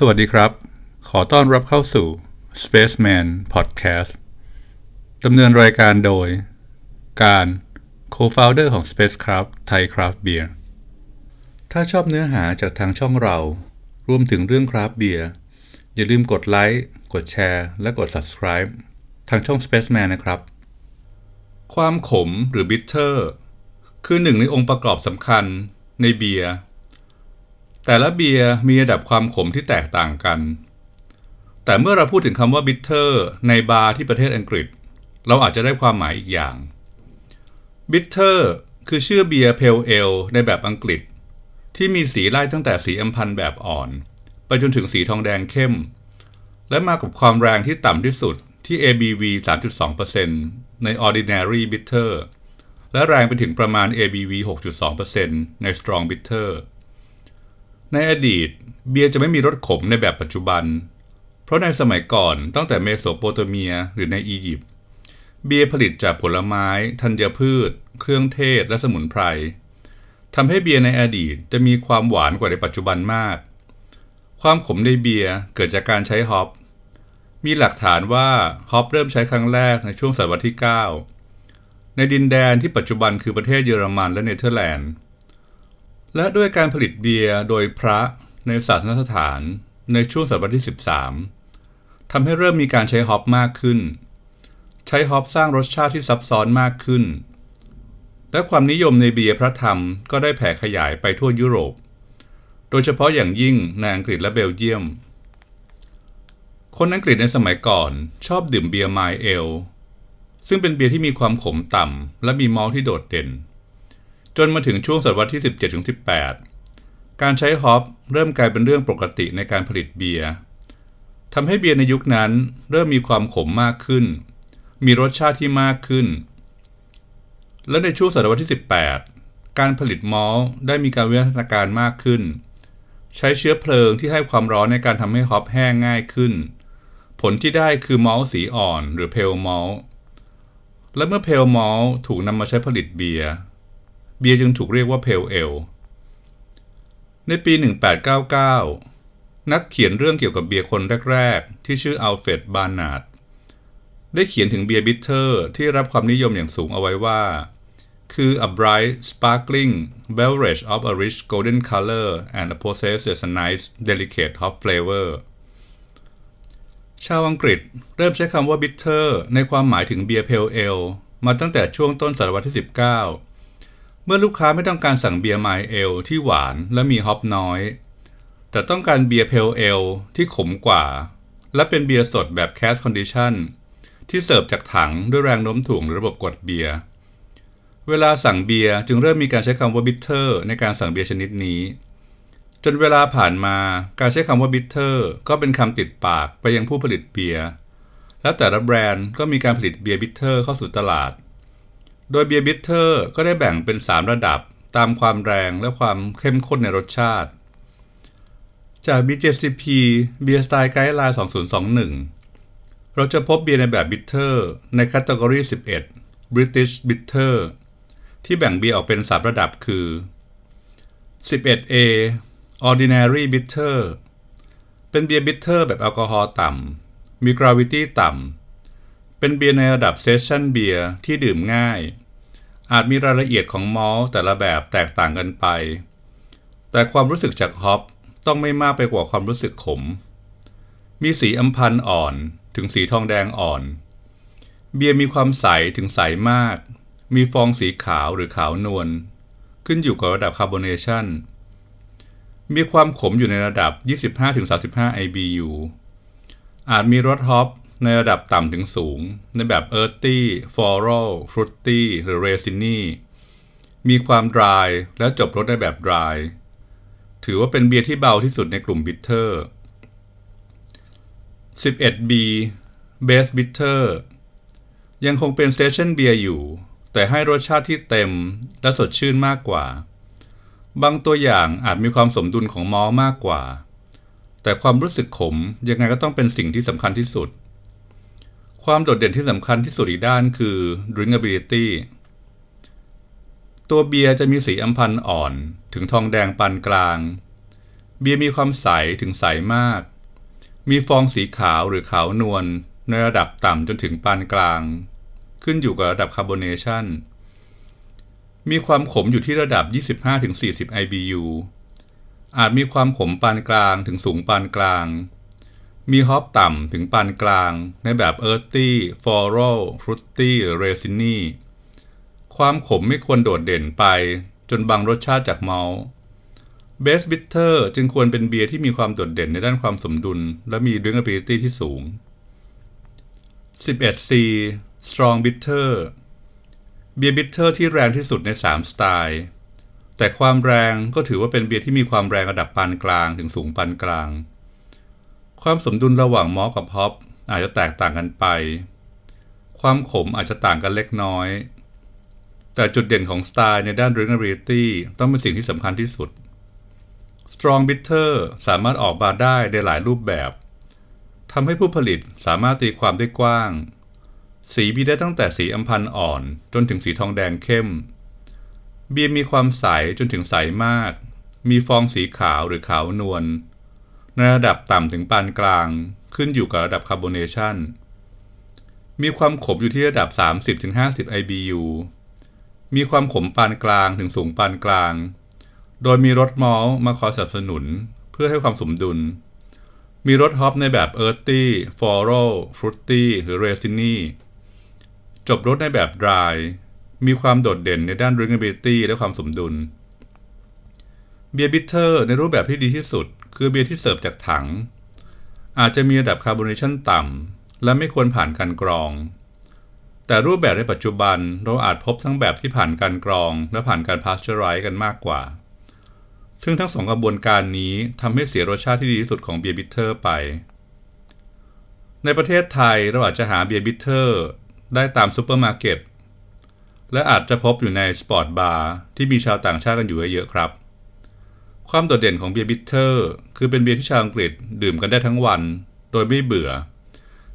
สวัสดีครับ ขอต้อนรับเข้าสู่ Spaceman Podcast ดำเนินรายการโดย การ Co-founder ของ Spacecraft Thai Craft Beer ถ้าชอบเนื้อหาจากทางช่องเรา รวมถึงเรื่องคราฟเบียร์อย่าลืมกดไลค์ กดแชร์ และกด subscribe ทางช่อง Spaceman นะครับ ความขมหรือ bitter คือหนึ่งในองค์ประกอบสำคัญในเบียร์ แต่ละเบียร์มีระดับความขมที่แตกต่างกัน แต่เมื่อเราพูดถึงคำว่า bitter ในบาร์ที่ประเทศอังกฤษ เราอาจจะได้ความหมายอีกอย่าง bitter คือชื่อเบียร์เพลเอลในแบบอังกฤษ ที่มีสีไล่ตั้งแต่สีอัมพันธ์แบบอ่อน ไปจนถึงสีทองแดงเข้ม และมากับความแรงที่ต่ำที่สุดที่ ABV 3.2%ใน Ordinary Bitter และแรงไปถึงประมาณ ABV 6.2%ใน Strong Bitter ในอดีตเบียร์จะไม่มีรสขมในแบบปัจจุบัน เพราะในสมัยก่อนตั้งแต่เมโสโปเตเมียหรือในอียิปต์เบียร์ผลิตจากผลไม้ ธัญพืช เครื่องเทศและสมุนไพรทำให้เบียร์ในอดีตจะมีความหวานกว่าในปัจจุบันมาก ความขมในเบียร์เกิดจากการใช้ฮอป มีหลักฐานว่าฮอปเริ่มใช้ครั้งแรกในช่วงศตวรรษที่ 9 ในดินแดนที่ปัจจุบันคือประเทศเยอรมันและเนเธอร์แลนด์ และด้วยการผลิตเบียร์โดยพระในศาสนสถานในช่วงศตวรรษที่ 13ทำให้เริ่มมีการใช้ฮอปมากขึ้น ใช้ฮอปสร้างรสชาติที่ซับซ้อนมากขึ้น และความนิยมในเบียร์พระธรรมก็ได้แผ่ขยายไปทั่วยุโรป โดยเฉพาะอย่างยิ่งในอังกฤษและเบลเยียม คนอังกฤษในสมัยก่อนชอบดื่มเบียร์ไมล์เอลซึ่งเป็นเบียร์ที่มีความขมต่ำและมีมอลที่โดดเด่น จนมาถึงช่วงศตวรรษที่ 17-18 การใช้ฮอปเริ่มกลายเป็นเรื่องปกติในการผลิตเบียร์ทำให้เบียร์ในยุคนั้นเริ่มมีความขมมากขึ้น มีรสชาติที่มากขึ้น และในช่วงศตวรรษที่ 18 การผลิตมอลได้มีการวิวัฒนาการมากขึ้น ใช้เชื้อเพลิงที่ให้ความร้อนในการทำให้ฮอปแห้งง่ายขึ้น ผลที่ได้คือมอลสีอ่อนหรือเพลมอลและเมื่อเพลมอลถูกนำมาใช้ผลิตเบียร์ เบียร์จึงถูกเรียกว่าเพลเอลในปี 1899 นักเขียนเรื่องเกี่ยวกับเบียร์คนแรก ๆ ที่ชื่ออัลเฟรดบาร์นาร์ดได้เขียนถึงเบียร์บิทเทอร์ที่รับความนิยมอย่างสูงเอาไว้ว่า คือ a bright sparkling beverage of a rich golden color and possesses a nice delicate hop flavor ชาวอังกฤษเริ่มใช้คำว่า bitter ในความหมายถึงเบียร์เพลเอลมาตั้งแต่ช่วงต้นศตวรรษที่ 19 เมื่อลูกค้าไม่ต้องการสั่งเบียร์ไมเอลที่หวานและมีฮอปน้อย แต่ต้องการเบียร์เพลเอลที่ขมกว่า และเป็นเบียร์สดแบบ cask condition ที่เสิร์ฟจากถังด้วยแรงโน้มถ่วงหรือระบบกดเบียร์ เวลาสั่งเบียร์จึงเริ่มมีการใช้คำว่า bitter ในการสั่งเบียร์ชนิดนี้ จนเวลาผ่านมาการใช้คำว่า bitter ก็เป็นคำติดปากไปยังผู้ผลิตเบียร์และแต่ละแบรนด์ก็มีการผลิตเบียร์บิทเทอร์เข้าสู่ตลาด โดยเบียร์บิทเทอร์ก็ได้แบ่งเป็น 3 ระดับตามความแรงและความเข้มข้นในรสชาติ จาก BJCP เบียร์สไตล์ไกด์ไลน์ 2021 เราจะพบเบียร์ในแบบบิทเทอร์ในคัตกรี11 British Bitter ที่แบ่งเบียร์ออกเป็น 3 ระดับคือ 11A Ordinary Bitter เป็นเบียร์บิทเทอร์แบบแอลกอฮอล์ต่ำ มีกราวิตี้ต่ำ เป็นเบียร์ในระดับเซสชั่นเบียร์ที่ดื่มง่าย อาจมีรายละเอียดของมอลแต่ละแบบแตกต่างกันไป แต่ความรู้สึกจากฮอปต้องไม่มากไปกว่าความรู้สึกขม มีสีอัมพันธ์อ่อนถึงสีทองแดงอ่อน เบียร์มีความใสถึงใสมาก มีฟองสีขาวหรือขาวนวล ขึ้นอยู่กับระดับคาร์บอเนชันมีความขมอยู่ในระดับ 25-35 IBU อาจมีรสฮอป ในระดับต่ำถึงสูง ในแบบ Earthy, Floral, Fruity หรือ Resiny มีความ dry และจบรสได้แบบ dry ถือว่าเป็นเบียร์ที่เบาที่สุดในกลุ่มบิทเทอร์ 11B Base Bitter ยังคงเป็น Station Beer อยู่ แต่ให้รสชาติที่เต็มและสดชื่นมากกว่า บางตัวอย่างอาจมีความสมดุลของมอลมากกว่า แต่ความรู้สึกขมยังไงก็ต้องเป็นสิ่งที่สำคัญที่สุด ความโดดเด่นที่สำคัญที่สุดอีกด้านคือ drinkability ตัวเบียร์จะมีสีอัมพันธ์อ่อนถึงทองแดงปานกลาง เบียร์มีความใสถึงใสมาก มีฟองสีขาวหรือขาวนวลในระดับต่ำจนถึงปานกลาง ขึ้นอยู่กับระดับคาร์บอเนชันมีความขมอยู่ที่ระดับ 25-40 IBU อาจมีความขมปานกลางถึงสูงปานกลาง มีฮอปต่ำถึงปานกลาง ในแบบ Earthy, Floral, Fruity หรือ Resiny ความขมไม่ควรโดดเด่นไป จนบังรสชาติจากเมาส์เบสบิ t เ e อร์จึงควรเป็นเบียร์ที่มีความโดดเด่นในด้านความสมดุล และมี drinkability ที่สูง 11C Strong Bitter เบียร์บิ t เ e อร์ที่แรงที่สุดใน 3 สไตล์ แต่ความแรงก็ถือว่าเป็นเบียร์ที่มีความแรงระดับปานกลางถึงสูงปานกลาง ความสมดุลระหว่างมอลกับฮอปอาจจะแตกต่างกันไป ความขมอาจจะต่างกันเล็กน้อย แต่จุดเด่นของสไตล์ในด้าน drinkability ต้องเป็นสิ่งที่สำคัญที่สุด Strong Bitter สามารถออกมาได้ในหลายรูปแบบทำให้ผู้ผลิตสามารถตีความได้กว้าง สีมีได้ตั้งแต่สีอัมพันธ์อ่อน จนถึงสีทองแดงเข้ม เบียร์มีความใสจนถึงใสมาก มีฟองสีขาวหรือขาวนวล ในระดับต่ำถึงปานกลางขึ้นอยู่กับระดับคาร์บอเนชันมีความขมอยู่ที่ระดับ 30-50 IBU มีความขมปานกลางถึงสูงปานกลาง โดยมีรสมอลมาคอยสนับสนุนเพื่อให้ความสมดุล มีรสฮอปในแบบ Earthy, Floral, Fruity หรือ Resiny จบรสในแบบ Dry มีความโดดเด่นในด้าน drinkability และความสมดุล เบียร์บิ t เ e อร์ในรูปแบบที่ดีที่สุด คือเบียร์ที่เสิร์ฟจากถัง อาจจะมีระดับคาร์บอเนชันต่ำ และไม่ควรผ่านการกรอง แต่รูปแบบในปัจจุบันเราอาจพบทั้งแบบที่ผ่านการกรอง และผ่านการพาสเจอไรส์กันมากกว่า ซึ่งทั้งสองกระบวนการนี้ทำให้เสียรสชาติที่ดีที่สุดของเบียร์บิ t เ e อร์ไป ในประเทศไทยเราอาจจะหาเบียร์บิ t เ e อร์ได้ตามซูเปอร์มาร์เก็ตและอาจจะพบอยู่ในสปอร์ตบาร์ที่มีชาวต่างชาติกันอยู่เยอะๆครับ ความโดดเด่นของเบียร์บิ t เ e อร์คือเป็นเบียร์ที่ชาวอังกฤษดื่มกันได้ทั้งวัน โดยไม่เบื่อ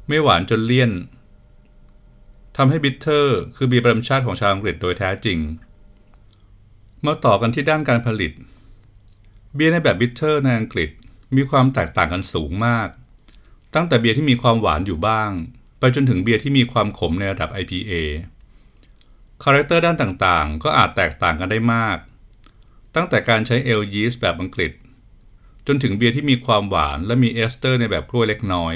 ไม่หวานจนเลี่ยนทำให้บิ t เ e อร์คือเบียร์ประจำชาติของชาวอังกฤษโดยแท้จริง มาต่อกันที่ด้านการผลิต เบียร์ในแบบบิ t เ e อร์ในอังกฤษมีความแตกต่างกันสูงมาก ตั้งแต่เบียร์ที่มีความหวานอยู่บ้าง ไปจนถึงเบียร์ที่มีความขมในระดับ IPA คาแรคเตอร์ด้านต่างๆ ก็อาจแตกต่างกันได้มาก ตั้งแต่การใช้เอลยีสต์แบบอังกฤษ จนถึงเบียร์ที่มีความหวานและมีเอสเตอร์ในแบบกล้วยเล็กน้อย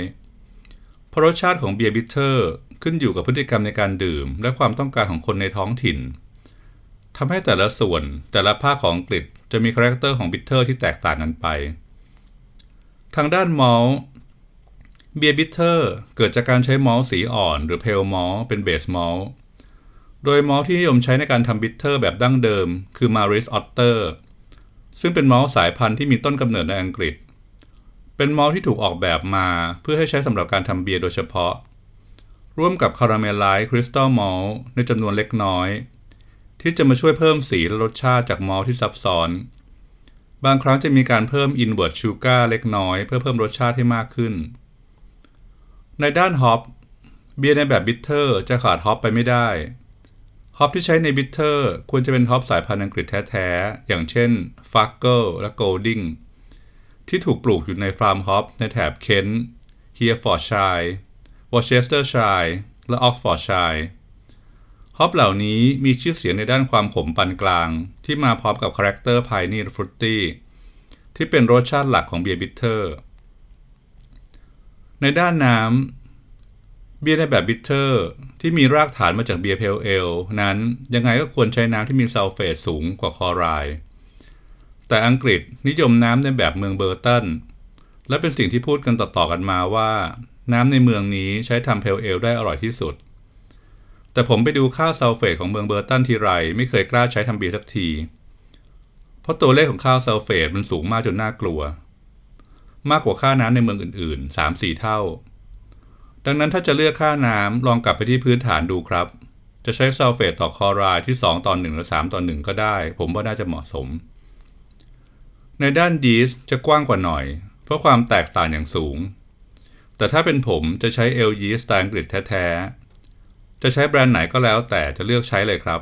เพราะรสชาติของเบียร์บิ t เ e อร์ขึ้นอยู่กับพฤติกรรมในการดื่ม และความต้องการของคนในท้องถิ่นทำให้แต่ละส่วนแต่ละภาคของอังกฤษจะมีคาแรคเตอร์ของบิ t เ e อร์ที่แตกต่างกันไป ทางด้านมอลเบียร์บิ t เ e อร์เกิดจากการใช้มอลสีอ่อน หรือเพลมอลเป็นเบสมอล โดยมอลต์ที่นิยมใช้ในการทำบิ t เ e อร์แบบดั้งเดิม คือ Maris Otter ซึ่งเป็นมอลต์สายพันธุ์ที่มีต้นกำเนิดในอังกฤษ เป็นมอลต์ที่ถูกออกแบบมาเพื่อให้ใช้สำหรับการทำเบียร์โดยเฉพาะ ร่วมกับคาราเมลไลซ์คริสตัลมอลต์ในจำนวนเล็กน้อย ที่จะมาช่วยเพิ่มสีและรสชาติจากมอลต์ที่ซับซ้อน บางครั้งจะมีการเพิ่ม invert sugar เล็กน้อยเพื่อเพิ่มรสชาติให้มากขึ้น ในด้านฮอปเบียร์ในแบบบิ t เ e อร์จะขาดฮอปไปไม่ได้ ฮอปที่ใช้ในบิ t เ e อร์ควรจะเป็นฮอปสายพันธุ์อังกฤษแท้ๆ อย่างเช่นฟักเกิลและโกลดิงที่ถูกปลูกอยู่ในฟาร์มฮอปในแถบเคนต์เฮียฟอร์ชัยวอเชสเตอร์ชัยและออกฟอร์ชัยฮอปเหล่านี้มีชื่อเสียงในด้านความขมปานกลาง ที่มาพร้อมกับคาแรคเตอร์ไพนี่ฟรุตตี้ที่เป็นรสชาติหลักของเบียร์บิ t เ e อร์ในด้านน้ำเบียร์ในแบบบิ t เ e อร์ ที่มีรากฐานมาจากเบียร์เพลเอลนั้นยังไงก็ควรใช้น้ำที่มีซัลเฟตสูงกว่าคอไรด์แต่อังกฤษนิยมน้ำในแบบเมืองเบอร์ตัน และเป็นสิ่งที่พูดกันต่อๆกันมาว่า น้ำในเมืองนี้ใช้ทำเพลเอลได้อร่อยที่สุด แต่ผมไปดูค่าซัลเฟตของเมืองเบอร์ตันทีไรไม่เคยกล้าใช้ทำเบียร์สักที เพราะตัวเลขของค่าซัลเฟตมันสูงมากจนน่ากลัว มากกว่าค่าน้ำในเมืองอื่นๆ 3-4 เท่า ดังนั้นถ้าจะเลือกค่าน้ำลองกลับไปที่พื้นฐานดูครับ จะใช้ซัลเฟตต่อคลอไรด์ที่ 2 ต่อ 1 หรือ 3 ต่อ 1 ก็ได้ ผมว่าน่าจะเหมาะสม ในด้านยีสต์จะกว้างกว่าหน่อย เพราะความแตกต่างอย่างสูง แต่ถ้าเป็นผมจะใช้เอลยีสต์สไตล์อังกฤษแท้ๆ จะใช้แบรนด์ไหนก็แล้วแต่จะเลือกใช้เลยครับ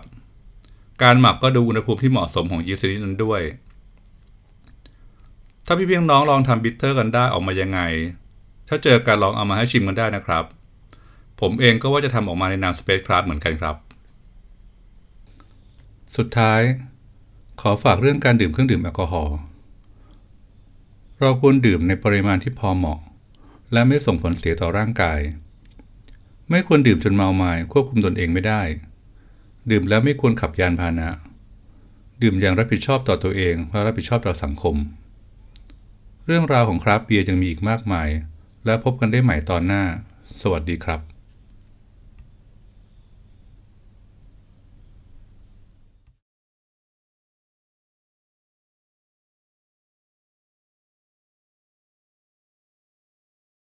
การหมักก็ดูอุณหภูมิที่เหมาะสมของยีสต์ชนิดนั้นด้วย ถ้าพี่เพียงน้องลองทำบิทเตอร์กันได้ออกมายังไง ถ้าเจอกันลองเอามาให้ชิมกันได้นะครับ ผมเองก็ว่าจะทำออกมาในนาม Space Craft เหมือนกันครับ สุดท้าย ขอฝากเรื่องการดื่มเครื่องดื่มแอลกอฮอล์เราควรดื่มในปริมาณที่พอเหมาะ และไม่ส่งผลเสียต่อร่างกาย ไม่ควรดื่มจนเมาไมา้ควบคุมตนเองไม่ได้ ดื่มแล้วไม่ควรขับยานพาหนะ ดื่มอย่างรับผิดชอบต่อตัวเองและรับผิดชอบต่อสังคม เรื่องราวของคราฟต์เบียร์ยังมีอีกมากมาย และพบกันได้ใหม่ตอนหน้า สวัสดีครับ